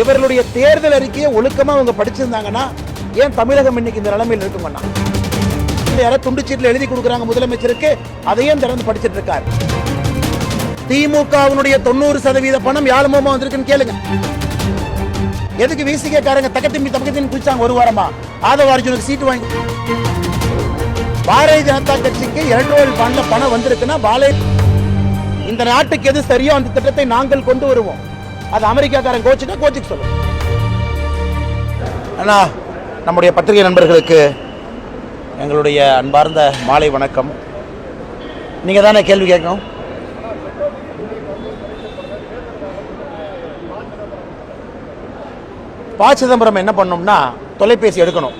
இவர்களுடைய தேர்தல் அறிக்கையை ஒழுக்கமா அவங்க படிச்சிருந்தாங்கன்னா ஏன் தமிழகம் இன்னைக்கு இந்த நிலைமையில் இருக்குங்கண்ணா? யாரோ துண்டுச்சீட்டில் எழுதி கொடுக்குறாங்க முதலமைச்சருக்கு அதையும் திறந்து படிச்சிட்டு இருக்காரு. திமுகவினுடைய தொண்ணூறு சதவீத பணம் யாழ் மூலமா வந்திருக்குன்னு கேளுங்க. எதுக்கு விசிக காரங்க தக்கத்திம்பி தக்கத்தின் குளிச்சாங்க ஒரு வாரமா? ஆதவ அர்ஜுனுக்கு சீட்டு வாங்கி. பாரதிய ஜனதா கட்சிக்கு எலக்ட்ரோல் ஃபண்ட்ல பணம் வந்திருக்குன்னா பாலே இந்த நாட்டுக்கு எது சரியோ அந்த திட்டத்தை நாங்கள் கொண்டு வருவோம். அது அமெரிக்காக்காரன் கோச்சுனா கோச்சுக்கு சொல்லுவோம் அண்ணா நம்முடைய பத்திரிகை நண்பர்களுக்கு எங்களுடைய அன்பார்ந்த மாலை வணக்கம். நீங்கள் தானே கேள்வி கேட்கணும்? ப சிதம்பரம் என்ன பண்ணோம்னா தொலைபேசி எடுக்கணும்.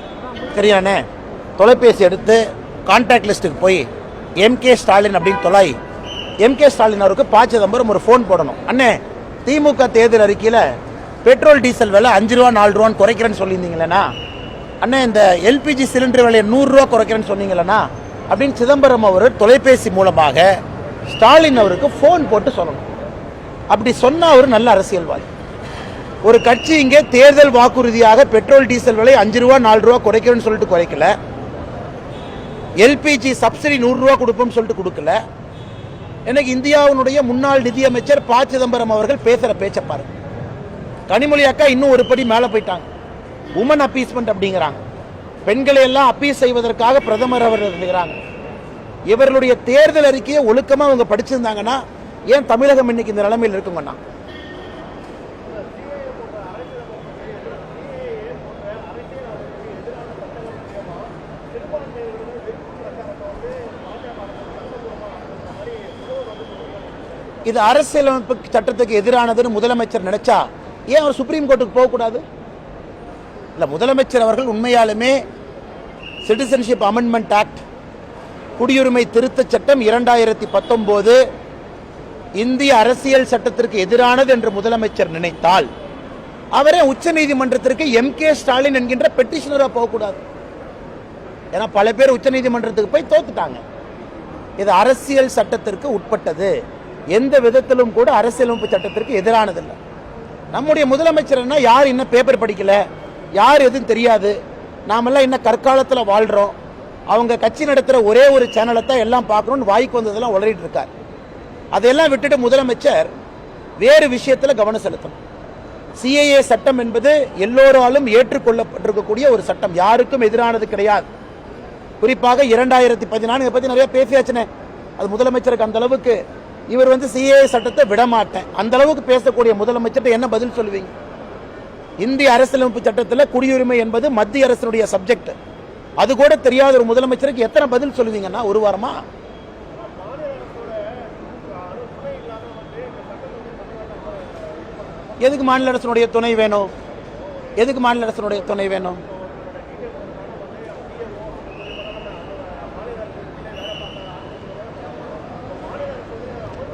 சரியாண்ணே? தொலைபேசி எடுத்து கான்டாக்ட் லிஸ்ட்டுக்கு போய் எம்கே ஸ்டாலின் அப்படின்னு தொலாய் எம்கே ஸ்டாலின் அவருக்கு ப சிதம்பரம் ஒரு ஃபோன் போடணும். அண்ணே திமுக தேர்தல் அறிக்கையில் பெட்ரோல் டீசல் விலை அஞ்சு ரூபா நாலு ரூபான்னு குறைக்கிறேன்னு சொல்லியிருந்தீங்களேண்ணா. அண்ணா இந்த எல்பிஜி சிலிண்டர் விலையை நூறுரூவா குறைக்கிறேன்னு சொன்னீங்களேண்ணா. அப்படின்னு சிதம்பரம் அவர் தொலைபேசி மூலமாக ஸ்டாலின் அவருக்கு ஃபோன் போட்டு சொல்லணும். அப்படி சொன்னால் அவர் நல்ல அரசியல்வாதி. ஒரு கட்சி இங்கே தேர்தல் வாக்குறுதியாக பெட்ரோல் டீசல் விலை அஞ்சு ரூபா நாலு ரூபா குறைக்கிறேன்னு சொல்லிட்டு குறைக்கல. எல்பிஜி சப்சிடி நூறுரூவா கொடுப்போம்னு சொல்லிட்டு கொடுக்கல. எனக்கு இந்தியாவினுடைய முன்னாள் நிதியமைச்சர் ப. சிதம்பரம் அவர்கள் பேசுற பேச்சை பாருங்க கனிமொழி அக்கா இன்னும் ஒரு படி மேலே போயிட்டாங்க. உமன் அப்பீஸ்மெண்ட் அப்படிங்கிறாங்க. பெண்களை எல்லாம் அப்பீஸ் செய்வதற்காக பிரதமர் அவர் இருக்கிறாங்க. இவர்களுடைய தேர்தல் அறிக்கையை ஒழுக்கமாக அவங்க படிச்சிருந்தாங்கன்னா ஏன் தமிழகம் இன்னைக்கு இந்த நிலைமையில் இருக்குங்கன்னா இது அரசியலமைப்பு சட்டத்துக்கு எதிரானதுன்னு முதலமைச்சர் நினைச்சா ஏன் அவர் சுப்ரீம் கோர்ட்டுக்கு போகக்கூடாது? இல்லை முதலமைச்சர் அவர்கள் உண்மையாலுமே சிட்டிசன்ஷிப் அமெண்ட்மெண்ட் ஆக்ட் குடியுரிமை திருத்தச் சட்டம் இரண்டாயிரத்தி பத்தொன்பது இந்திய அரசியல் சட்டத்திற்கு எதிரானது என்று முதலமைச்சர் நினைத்தால் அவரே உச்ச நீதிமன்றத்திற்கு எம் கே ஸ்டாலின் என்கின்ற பெட்டிஷனராக போகக்கூடாது. ஏன்னா பல பேர் உச்ச நீதிமன்றத்துக்கு போய் தோத்துட்டாங்க. இது அரசியல் சட்டத்திற்கு உட்பட்டது. எந்த விதத்திலும் கூட அரசியலமைப்பு சட்டத்திற்கு எதிரானதில்லை. நம்முடைய முதலமைச்சர் என்ன யார் இன்னும் பேப்பர் படிக்கல யார் எதுவும் தெரியாது. நாமெல்லாம் இன்னும் கற்காலத்தில் வாழ்கிறோம் அவங்க கட்சி நடத்துகிற ஒரே ஒரு சேனலை தான் எல்லாம் பார்க்கணும்னு வாய்க்கு வந்ததெல்லாம் உளறிட்டு இருக்கார். அதையெல்லாம் விட்டுட்டு முதலமைச்சர் வேறு விஷயத்தில் கவனம் செலுத்தணும். சிஏஏ சட்டம் என்பது எல்லோராலும் ஏற்றுக்கொள்ளப்பட்டிருக்கக்கூடிய ஒரு சட்டம். யாருக்கும் எதிரானது கிடையாது. குறிப்பாக இரண்டாயிரத்தி பதினான்கு பற்றி நிறைய பேசியாச்சுனே. அது முதலமைச்சருக்கு அந்த அளவுக்கு இவர் வந்து சிஏ சட்டத்தை விட மாட்டேன் அந்த அளவுக்கு பேசக்கூடிய முதலமைச்சர்கிட்ட என்ன பதில் சொல்லுவீங்க? இந்திய அரசியலமைப்பு சட்டத்தில் குடியுரிமை என்பது மத்திய அரசினுடைய சப்ஜெக்ட் அது கூட தெரியாத ஒரு முதலமைச்சருக்கு எத்தனை பதில் சொல்லுவீங்கன்னா ஒரு வாரமா? எதுக்கு மாநில அரசினுடைய துணை வேணும்? எதுக்கு மாநில அரசினுடைய துணை வேணும்?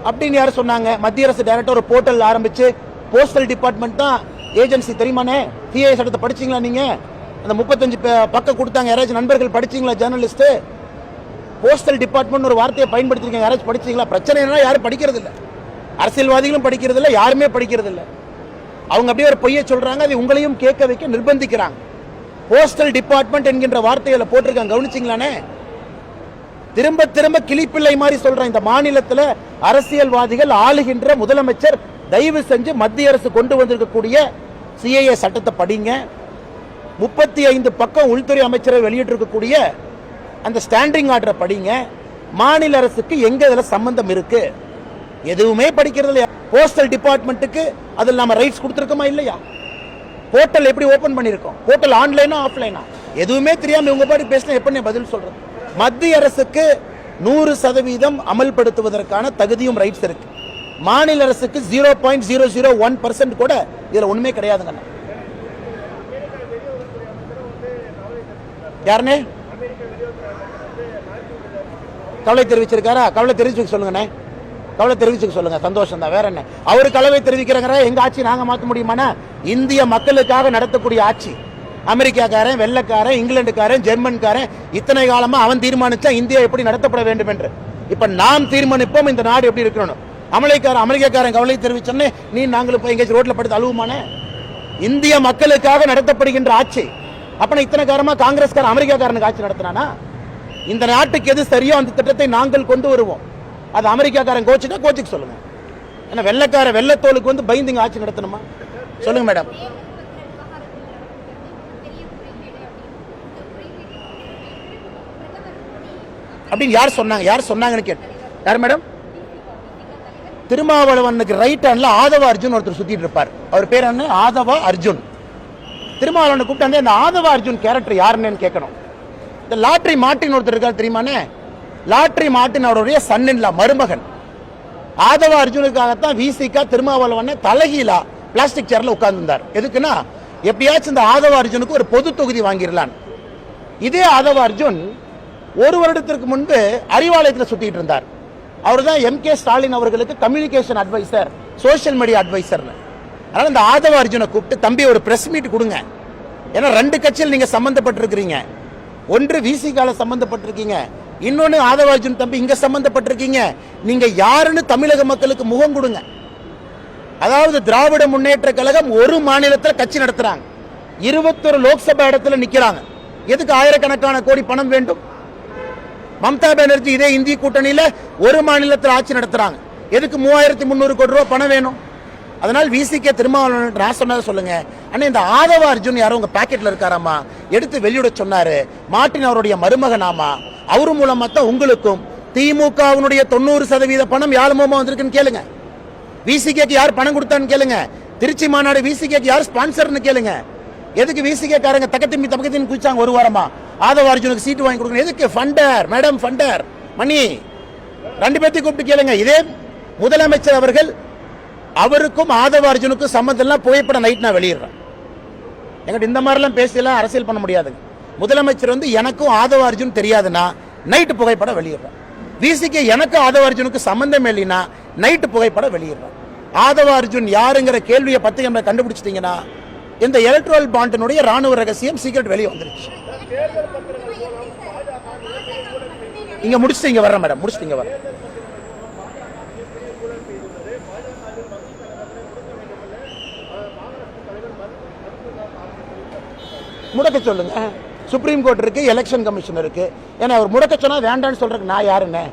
அப்படின்னு யாரும் சொன்னாங்க. மத்திய அரசு டைரக்டர் ஒரு போர்ட்டல் ஆரம்பிச்சு போஸ்டல் டிபார்ட்மெண்ட் தான் ஏஜென்சி தெரியுமானே சிஐ சட்டத்தை படிச்சீங்களா நீங்க? அந்த முப்பத்தஞ்சு ப- பக்கம் கொடுத்தாங்க. யாராச்சும் நண்பர்கள் படிச்சீங்களா ஜேர்னலிஸ்ட் போஸ்டல் டிபார்ட்மெண்ட் ஒரு வார்த்தையை பயன்படுத்திருக்காங்க. யாராச்சும் படிச்சீங்களா? பிரச்சனை என்ன யாரும் படிக்கிறது இல்லை அரசியல்வாதிகளும் படிக்கிறது இல்லை யாருமே படிக்கிறது இல்லை அவங்க அப்படியே ஒரு பொய்யை சொல்றாங்க. அதை உங்களையும் கேட்க வைக்க நிர்பந்திக்கிறாங்க. போஸ்டல் டிபார்ட்மெண்ட் என்கின்ற வார்த்தைகளை போட்டிருக்காங்க. கவனிச்சிங்களானே திரும்ப திரும்ப கிளிப்பிள்ளை மாதிரி சொல்றேன். இந்த மாநிலத்தில் அரசியல்வாதிகள் ஆளுகின்ற முதலமைச்சர் தயவு செஞ்சு மத்திய அரசு கொண்டு வந்திருக்கக்கூடிய சிஏஏ சட்டத்தை படிங்க. முப்பத்தி ஐந்து பக்கம் உள்துறை அமைச்சரை வெளியிட்டிருக்கக்கூடிய அந்த ஸ்டாண்டிங் ஆர்டரை படிங்க. மாநில அரசுக்கு எங்க இதில் சம்பந்தம் இருக்கு? எதுவுமே படிக்கிறது இல்லையா? போஸ்டல் டிபார்ட்மெண்ட்டுக்கு அதில் நம்ம ரைட்ஸ் கொடுத்துருக்கோமா இல்லையா? போர்ட்டல் எப்படி ஓபன் பண்ணியிருக்கோம்? போர்ட்டல் ஆன்லைனா ஆஃப்லைனா எதுவுமே தெரியாமல் இவங்க பாட்டு பேசினா எப்படி பதில் சொல்றது? மத்திய அரசுக்கு நூறு சதவீதம் அமல்படுத்துவதற்கான தகுதியும் ரைட்ஸ் இருக்கு. மாநில அரசுக்கு zero point zero zero one percent கூட இதுல ஒண்ணுமே கிடையாதுங்க யாருனே கவலை தெரிவிச்சிருக்காரா? கவலை தெரிவிச்சுக்க சொல்லுங்கண்ணே. கவலை தெரிவிச்சுக்க சொல்லுங்க. சந்தோஷம் தான். வேற என்ன? அவரு கலவை தெரிவிக்கிறாங்க எங்க ஆட்சி நாங்க மாத்த முடியுமாண்ணா? இந்திய மக்களுக்காக நடத்தக்கூடிய ஆட்சி. அமெரிக்காக்காரன் வெள்ளக்காரன் இங்கிலாந்துக்காரன் ஜெர்மன்காரன் இத்தனை காலமா அவன் தீர்மானிச்சா இந்தியா எப்படி நடத்தப்பட வேண்டும் என்று இப்ப நாம் தீர்மானிப்போம் இந்த நாடு எப்படி இருக்கணும்? அமெரிக்கார அமெரிக்காக்காரன் கவலை தெரிவிச்சோன்னே நீ நாங்களும் போய் எங்கேயாச்சும் ரோட்ல படுத்து அழுவுமானே இந்திய மக்களுக்காக நடத்தப்படுகின்ற ஆட்சி. அப்ப இத்தனை காரமா காங்கிரஸ்காரன் அமெரிக்காக்காரனுக்கு ஆட்சி நடத்தினானா இந்த நாட்டுக்கு எது சரியோ அந்த திட்டத்தை நாங்கள் கொண்டு வருவோம். அது அமெரிக்காக்காரன் கோச்சுட்டா கோச்சுக்கு சொல்லுங்க. ஏன்னா வெள்ளக்கார வெள்ளத்தோலுக்கு வந்து பயந்துங்க ஆட்சி நடத்தணுமா? சொல்லுங்க மேடம். அப்படின்னு யார் சொன்னாங்க? யார் சொன்னாங்கன்னு கேட்டு யார் மேடம் திருமாவளவனுக்கு ரைட் ஹேண்டில் ஆதவ அர்ஜுன் ஒருத்தர் சுற்றிட்டு இருப்பார். அவர் பேர் என்ன? ஆதவ அர்ஜுன். திருமாவளவனை கூப்பிட்டு அந்த ஆதவ அர்ஜுன் கேரக்டர் யாருன்னு கேட்கணும். இந்த லாட்ரி மார்ட்டின் ஒருத்தர் இருக்கார் தெரியுமானே லாட்ரி மாட்டின் அவருடைய சன்னின்லா மருமகன். ஆதவ அர்ஜுனுக்காகத்தான் விசிகா திருமாவளவனை தலைகீழா பிளாஸ்டிக் சேரில் உட்கார்ந்துருந்தார். எதுக்குன்னா எப்படியாச்சும் இந்த ஆதவ அர்ஜுனுக்கு ஒரு பொது தொகுதி வாங்கிடலான் இதே ஆதவ அர்ஜுன் ஒரு வருடத்திற்கு முன்பு அறிவாலயத்தில் சுத்திட்டு இருந்தார். அவர் தான் எம் கே ஸ்டாலின் அவர்களுக்கு கம்யூனிகேஷன் அட்வைசர் சோஷியல் மீடியா அட்வைசர்னு அதனால இந்த ஆதவ அர்ஜுனை கூப்பிட்டு தம்பி ஒரு பிரஸ் மீட் கொடுங்க. ஏன்னா ரெண்டு கட்சியில் நீங்க சம்பந்தப்பட்டிருக்கிறீங்க. ஒன்று விசிகால சம்பந்தப்பட்டிருக்கீங்க. இன்னொன்னு ஆதவ அர்ஜுன் தம்பி இங்க சம்பந்தப்பட்டிருக்கீங்க. நீங்க யாருன்னு தமிழக மக்களுக்கு முகம் கொடுங்க. அதாவது திராவிட முன்னேற்ற கழகம் ஒரு மாநிலத்தில் கட்சி நடத்துறாங்க. இருபத்தொரு லோக்சபா இடத்துல நிக்கிறாங்க. எதுக்கு ஆயிரக்கணக்கான கோடி பணம் வேண்டும்? மம்தா பானர்ஜி இதே இந்திய கூட்டணியில் ஒரு மாநிலத்தில் ஆட்சி நடத்துகிறாங்க எதுக்கு மூவாயிரத்தி முந்நூறு கோடி ரூபா பணம் வேணும்? அதனால் விசிகே திருமாவளவன் நான் சொன்னதை சொல்லுங்க. அண்ணா இந்த ஆதவ அர்ஜுன் யாரோ உங்க பாக்கெட்ல இருக்காராமா? எடுத்து வெளியிட சொன்னாரு. மார்ட்டின் அவருடைய மருமகனாமா? அவரு மூலமா தான் உங்களுக்கும் திமுகவினுடைய தொண்ணூறு சதவீத பணம் யார் மூலமா வந்திருக்குன்னு கேளுங்க. விசிகேக்கு யார் பணம் கொடுத்தான்னு கேளுங்க. திருச்சி மாநாடு விசிகேக்கு யார் ஸ்பான்சர்னு கேளுங்க. எதுக்கு விசிகே காரங்க தக்கத்திம்பி தக்கத்தின் குதிச்சாங்க ஒரு வாரமா? ஆதவ அர்ஜுனுக்கு சீட்டு வாங்கி கொடுக்கணும். எதுக்கு? ஃபண்டர் மேடம் ஃபண்டர் மணி ரெண்டு பேர்த்தையும் கூப்பிட்டு கேளுங்க. இதே முதலமைச்சர் அவர்கள் அவருக்கும் ஆதவ அர்ஜுனுக்கும் சம்மந்தம் எல்லாம் புகைப்படம் நைட் நான் வெளியிடுறேன். எங்கிட்ட இந்த மாதிரிலாம் பேசியெல்லாம் அரசியல் பண்ண முடியாதுங்க. முதலமைச்சர் வந்து எனக்கும் ஆதவ அர்ஜுன் தெரியாதுன்னா நைட்டு புகைப்படம் வெளியிடுறேன். விசிக்கு எனக்கும் ஆதவ அர்ஜுனுக்கு சம்பந்தம் இல்லைன்னா நைட்டு புகைப்படம் வெளியிடுறேன். ஆதவ அர்ஜுன் யாருங்கிற கேள்வியை பத்திரிகை கண்டுபிடிச்சிட்டிங்கன்னா கண்டுபிடிச்சிட்டீங்கன்னா இந்த எலக்ட்ரல் பாண்டினுடைய ராணுவ ரகசியம் சீக்கிரட் வெளியே வந்துருச்சு. இங்க முடிச்சுட்டு இங்க வர்றேன் மேடம் முடிச்சுட்டு இங்க வர்றேன். முடக்க சொல்லுங்க. சுப்ரீம் கோர்ட் இருக்கு எலெக்ஷன் கமிஷன் இருக்கு. ஏன்னா அவர் முடக்க சொன்னா வேண்டாம்னு சொல்றதுக்கு நான் யாருன்னு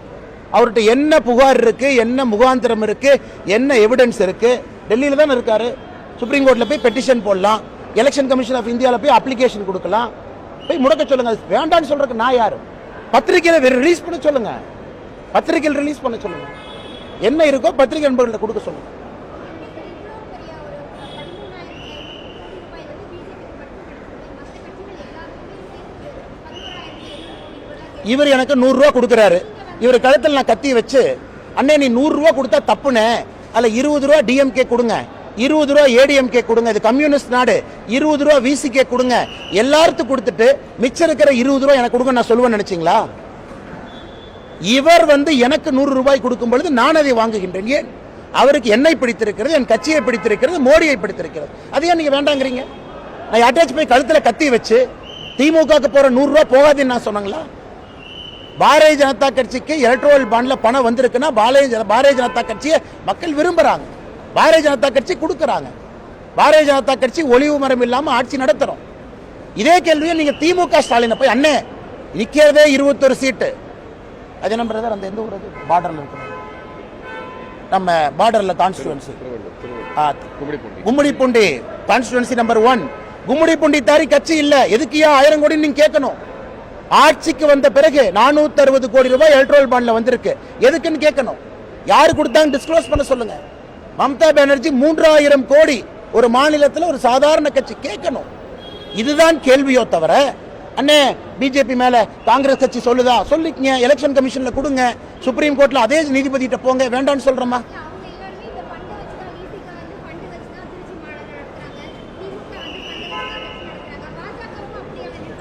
அவர்கிட்ட என்ன புகார் இருக்கு என்ன முகாந்திரம் இருக்கு என்ன எவிடன்ஸ் இருக்கு? டெல்லியில தானே இருக்காரு. சுப்ரீம் கோர்ட்ல போய் பெட்டிஷன் போடலாம். எலெக்ஷன் கமிஷன் ஆஃப் இந்தியாவில் போய் அப்ளிகேஷன் கொடுக்கலாம். போய் முடக்க சொல்லுங்க. வேண்டாம்னு சொல்றதுக்கு நான் யாரு? பத்திரிகையில ரிலீஸ் பண்ண சொல்லுங்க. பத்திரிகையில் ரிலீஸ் பண்ண சொல்லுங்க. என்ன இருக்கோ பத்திரிகை நண்பர்கள்ட்ட கொடுக்க சொல்லுங்க. இவர் எனக்கு நூறு ரூபா கொடுக்குறாரு. இவர் கழுத்தில் நான் கத்தி வச்சு அண்ணே நீ நூறு ரூபா கொடுத்தா தப்புனே. அதுல இருபது ரூபா டிஎம்கே கொடுங்க. இருபது ரூபா ஏடிஎம்கே கொடுங்க. இது கம்யூனிஸ்ட் நாடு. இருபது ரூபா விசிகே கொடுங்க. எல்லாருக்கும் கொடுத்துட்டு மிச்சம் இருக்கிற இருபது ரூபா எனக்கு கொடுங்க நான் சொல்லுவேன் நினைச்சிங்களா? இவர் வந்து எனக்கு நூறு ரூபாய் கொடுக்கும் பொழுது நான் அதை வாங்குகின்றேன். ஏன்? அவருக்கு என்னை பிடித்திருக்கிறது என் கட்சியை பிடித்திருக்கிறது மோடியை பிடித்திருக்கிறது. அது ஏன் நீங்க வேண்டாங்கிறீங்க? நான் அட்டாச் போய் கழுத்தில் கத்தி வச்சு திமுகவுக்கு போற நூறு போகாதுன்னு நான் சொன்னாங்களா? பாரதிய ஜனதா கட்சிக்கு எலக்ட்ரோல் பாண்ட்ல பணம் வந்திருக்குன்னா பாரதிய பாரதிய ஜனதா கட்சியை மக்கள் விரும்புறாங்க. பாரதிய ஜனதா கட்சி கொடுக்கறாங்க. பாரதிய ஜனதா கட்சி ஒளிவு மரம் இல்லாம ஆட்சி நடத்துறோம். இதே கேள்வியை நீங்க திமுக ஸ்டாலினை போய் அண்ணே நிக்கிறதே இருபத்தொரு சீட்டு. அது என்ன பிரதர் அந்த எந்த ஊர் அது பார்டர்ல இருக்கிறது நம்ம பார்டர்ல constituency Gummidipoondi. Constituency number one Gummidipoondi தாரி கட்சி இல்ல. எதுக்கு ஏன் ஆயிரம் கோடி நீங்க கேட்கணும்? ஆட்சிக்கு வந்த பிறகு நானூத்தி அறுபது கோடி ரூபாய் எலக்ட்ரோல் பாண்ட்ல வந்திருக்கு. எதுக்குன்னு கேட்கணும்? யாரு கொடுத்தாங்க டிஸ்க்ளோஸ் பண்ண சொல்லுங்க. மம்தா பானர்ஜி மூன்றாயிரம் கோடி ஒரு மாநிலத்தில் ஒரு சாதாரண கட்சி கேட்கணும். இதுதான் கேள்வியோ தவிர அண்ணே பிஜேபி மேல காங்கிரஸ் கட்சி சொல்லுதா? சொல்லிக்கங்க எலெக்ஷன் கமிஷன்ல கொடுங்க சுப்ரீம் கோர்ட்ல அதே நீதிபதிட்ட போங்க வேண்டாம்னு சொல்றோமா?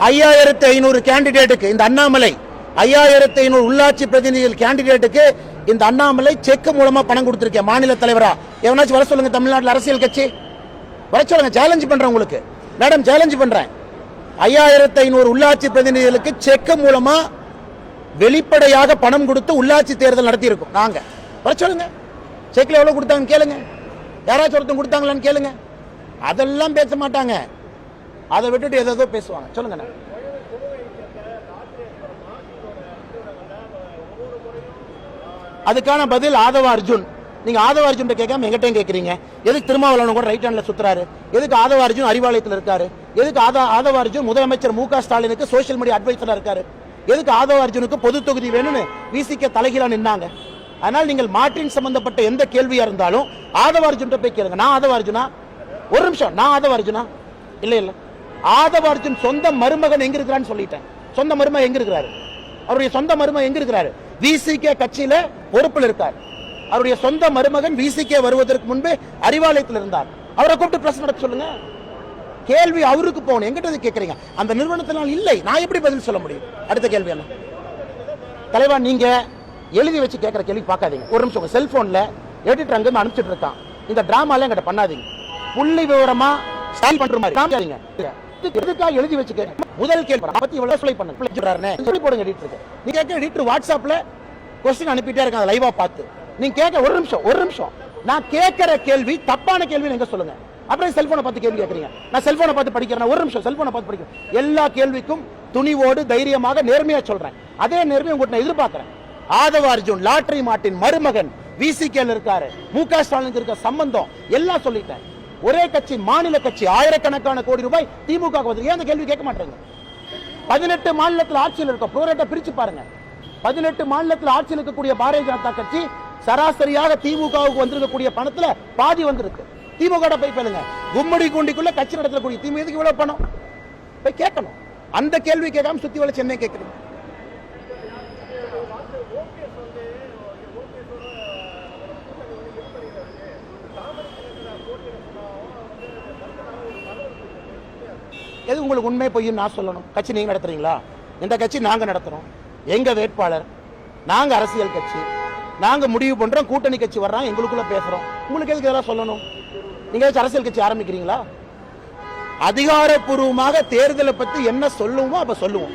ஐயாயிரத்தி ஐநூறு கேண்டிடேட்டுக்கு இந்த அண்ணாமலை ஐயாயிரத்தி ஐநூறு உள்ளாட்சி பிரதிநிதிகள் கேண்டிடேட்டுக்கு இந்த அண்ணாமலை செக் மூலமா பணம் கொடுத்திருக்கேன். மாநில தலைவரா. எவனாச்சும் வர சொல்லுங்க தமிழ்நாட்டில் அரசியல் கட்சி. வர சொல்லுங்க சேலஞ்ச் பண்றேன் உங்களுக்கு. மேடம் சேலஞ்ச் பண்றேன். ஐயாயிரத்தி ஐநூறு உள்ளாட்சி பிரதிநிதிகளுக்கு செக் மூலமா வெளிப்படையாக பணம் கொடுத்து உள்ளாட்சி தேர்தல் நடத்தி இருக்கோம் நாங்க. வர சொல்லுங்க. செக்ல எவ்வளவு கொடுத்தாங்க கேளுங்க. யாராச்சும் ஒருத்தன் கொடுத்தாங்களான்னு கேளுங்க. அதெல்லாம் பேச மாட்டாங்க. அதை விட்டுட்டு ஏதோ பேசுவாங்க. சொல்லுங்க அதுக்கான பதில் ஆதவ அர்ஜுன். நீங்க ஆதவ அர்ஜுன் கேட்காம எங்கிட்டையும் கேட்குறீங்க. எதுக்கு திருமாவளவன் கூட ரைட் ஹேண்ட்ல சுத்துறாரு? எதுக்கு ஆதவ அர்ஜுன் அறிவாலயத்தில் இருக்காரு? எதுக்கு ஆதா ஆதவ அர்ஜுன் முதலமைச்சர் மு க ஸ்டாலினுக்கு சோஷியல் மீடியா அட்வைசரா இருக்காரு? எதுக்கு ஆதவ அர்ஜுனுக்கு பொது தொகுதி வேணும்னு விசிக்க தலைகீழா நின்னாங்க? அதனால் நீங்கள் மாற்றின் சம்பந்தப்பட்ட எந்த கேள்வியா இருந்தாலும் ஆதவ அர்ஜுன் போய் கேளுங்க. நான் ஆதவ அர்ஜுனா? ஒரு நிமிஷம். நான் ஆதவ அர்ஜுனா? இல்லை இல்லை. ஆதவ அர்ஜுன் சொந்த மருமகன் எங்க இருக்கிறான்னு சொல்லிட்டேன். சொந்த மருமகன் எங்க இருக்கிறாரு? அவருடைய சொந்த மருமகன் எங்க இருக்கிறாரு? விசிகே கட்சியில பொறுப்பில் இருக்கார். அவருடைய சொந்த மருமகன் விசிகே வருவதற்கு முன்பே அறிவாலயத்தில் இருந்தார். அவரை கூப்பிட்டு பிரச்சனை நடத்த சொல்லுங்க. கேள்வி அவருக்கு போகணும். எங்கிட்ட கேட்கறீங்க அந்த நிறுவனத்தினால் இல்லை. நான் எப்படி பதில் சொல்ல முடியும்? அடுத்த கேள்வி என்ன? தலைவா நீங்க எழுதி வச்சு கேட்கிற கேள்வி பார்க்காதீங்க. ஒரு நிமிஷம் உங்க செல்போன்ல எடிட்டர் அங்க அனுப்பிச்சிட்டு இருக்கான். இந்த டிராமாலாம் எங்கிட்ட பண்ணாதீங்க. புள்ளி விவரமா ஸ்டைல் பண்ற மாதிரி. காமிக்காதீங்க. எதுக்காக எழுதி வச்சு முதல் கேள்வி பத்தி இவ்வளவு சொல்லி பண்ணுங்க சொல்லி போடுங்க எடிட்டருக்கு நீங்க கேட்க எடிட்டர் வாட்ஸ்அப்ல கொஸ்டின் அனுப்பிட்டே இருக்காங்க லைவா பார்த்து. நீங்க கேட்க ஒரு நிமிஷம் ஒரு நிமிஷம். நான் கேட்கிற கேள்வி தப்பான கேள்வி எங்க சொல்லுங்க? அப்புறம் செல்போனை பார்த்து கேள்வி கேட்கறீங்க. நான் செல்போனை பார்த்து படிக்கிறேன் ஒரு நிமிஷம் செல்போனை பார்த்து படிக்கிறேன். எல்லா கேள்விக்கும் துணிவோடு தைரியமாக நேர்மையா சொல்றேன். அதே நேர்மையை உங்கள்கிட்ட நான் எதிர்பார்க்கிறேன். ஆதவ அர்ஜுன் லாட்டரி மாட்டின் மருமகன் விசிகேல இருக்காரு. மு க ஸ்டாலினுக்கு இருக்க சம்பந்தம் எல்லாம் சொல்லிட்டேன். ஒரே கட்சி மாநில கட்சி ஆயிரக்கணக்கான கோடி ரூபாய் திமுக வந்து ஏன் அந்த கேள்வி கேட்க மாட்டேங்க? பதினெட்டு மாநிலத்தில் ஆட்சியில் இருக்க புரோரேட்டா பிரிச்சு பாருங்க. பதினெட்டு மாநிலத்தில் ஆட்சியில் இருக்கக்கூடிய பாரதிய ஜனதா கட்சி சராசரியாக திமுகவுக்கு வந்திருக்கக்கூடிய பணத்துல பாதி வந்திருக்கு. திமுக போய் பேருங்க கும்மடி கூண்டிக்குள்ள கட்சி நடத்தக்கூடிய திமுக இவ்வளவு பணம்? போய் கேட்கணும். அந்த கேள்வி கேட்காம சுத்தி வள சென்னை கேட்குறீங்க. எது உங்களுக்கு உண்மை பொய்யும் நான் சொல்லணும்? கட்சி நீங்க நடத்துறீங்களா? இந்த கட்சி நாங்க நடத்துறோம். எங்க வேட்பாளர்? நாங்க அரசியல் கட்சி. நாங்க முடிவு பண்றோம் கூட்டணி கட்சி வர்றாங்க எங்களுக்குள்ள பேசுறோம். உங்களுக்கு எதுக்கு இதெல்லாம் சொல்லணும்? நீங்க ஏதாச்சும் அரசியல் கட்சி ஆரம்பிக்கிறீங்களா? அதிகாரப்பூர்வமாக தேர்தலை பத்தி என்ன சொல்லுவோமோ அப்போ சொல்லுவோம்.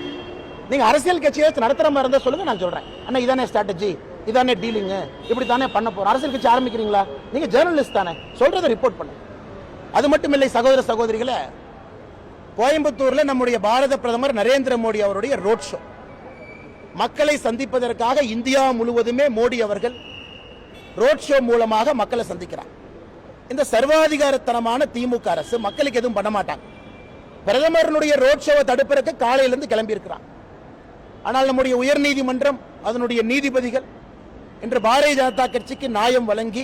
நீங்க அரசியல் கட்சியை நடத்துற மாதிரி இருந்தால் சொல்லுங்க நான் சொல்றேன். அண்ணா இதானே ஸ்ட்ராட்டஜி இதானே டீலிங்கு இப்படி தானே பண்ண போகிறோம் அரசியல் கட்சி ஆரம்பிக்கிறீங்களா? நீங்க ஜேர்னலிஸ்ட் தானே. சொல்றதை ரிப்போர்ட் பண்ணு அது மட்டும் இல்லை சகோதர சகோதரிகளை கோயம்புத்தூரில் நம்முடைய பாரத பிரதமர் நரேந்திர மோடி அவருடைய ரோட் ஷோ மக்களை சந்திப்பதற்காக இந்தியா முழுவதுமே மோடி அவர்கள் ரோட் ஷோ மூலமாக மக்களை சந்திக்கிறார். இந்த சர்வாதிகாரத்தனமான திமுக அரசு மக்களுக்கு எதுவும் பண்ண மாட்டாங்க. பிரதமரனுடைய ரோட் ஷோவை தடுப்பதற்கு காலையிலிருந்து கிளம்பியிருக்கிறான் ஆனால் நம்முடைய உயர்நீதிமன்றம் அதனுடைய நீதிபதிகள் இன்று பாரதிய ஜனதா கட்சிக்கு நியாயம் வழங்கி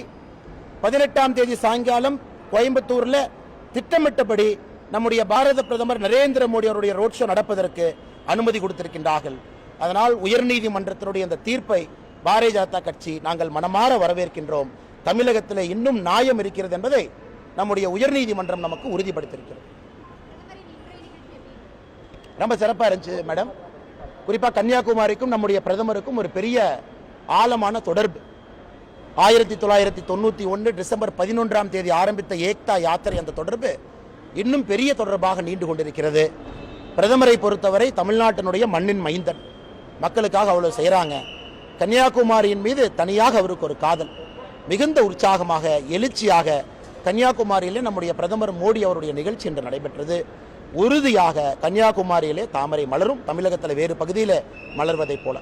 பதினெட்டாம் தேதி சாயங்காலம் கோயம்புத்தூரில் திட்டமிட்டபடி நம்முடைய பாரத பிரதமர் நரேந்திர மோடி அவருடைய ரோட் ஷோ நடப்பதற்கு அனுமதி கொடுத்திருக்கின்றார்கள். அதனால் உயர்நீதிமன்றத்தினுடைய அந்த தீர்ப்பை பாரதிய ஜனதா கட்சி நாங்கள் மனமாற வரவேற்கின்றோம். தமிழகத்தில் இன்னும் நியாயம் இருக்கிறது என்பதை நம்முடைய உயர்நீதிமன்றம் நமக்கு உறுதிப்படுத்தியிருக்கிறது. ரொம்ப சிறப்பா இருந்துச்சு மேடம் குறிப்பா கன்னியாகுமரிக்கும் நம்முடைய பிரதமருக்கும் ஒரு பெரிய ஆழமான தொடர்பு. ஆயிரத்தி தொள்ளாயிரத்தி தொண்ணூத்தி ஒன்று டிசம்பர் பதினொன்றாம் தேதி ஆரம்பித்த ஏக்தா யாத்திரை அந்த தொடர்பு இன்னும் பெரிய தொடர்பாக நீண்டு கொண்டிருக்கிறது. பிரதமரை பொறுத்தவரை தமிழ்நாட்டினுடைய மண்ணின் மைந்தன். மக்களுக்காக அவ்வளவு செய்கிறாங்க கன்னியாகுமரியின் மீது தனியாக அவருக்கு ஒரு காதல். மிகுந்த உற்சாகமாக எழுச்சியாக கன்னியாகுமரியிலே நம்முடைய பிரதமர் மோடி அவருடைய நிகழ்ச்சி இன்று நடைபெற்றது. உறுதியாக கன்னியாகுமரியிலே தாமரை மலரும் தமிழகத்தில் வேறு பகுதியில் மலர்வதைப் போல.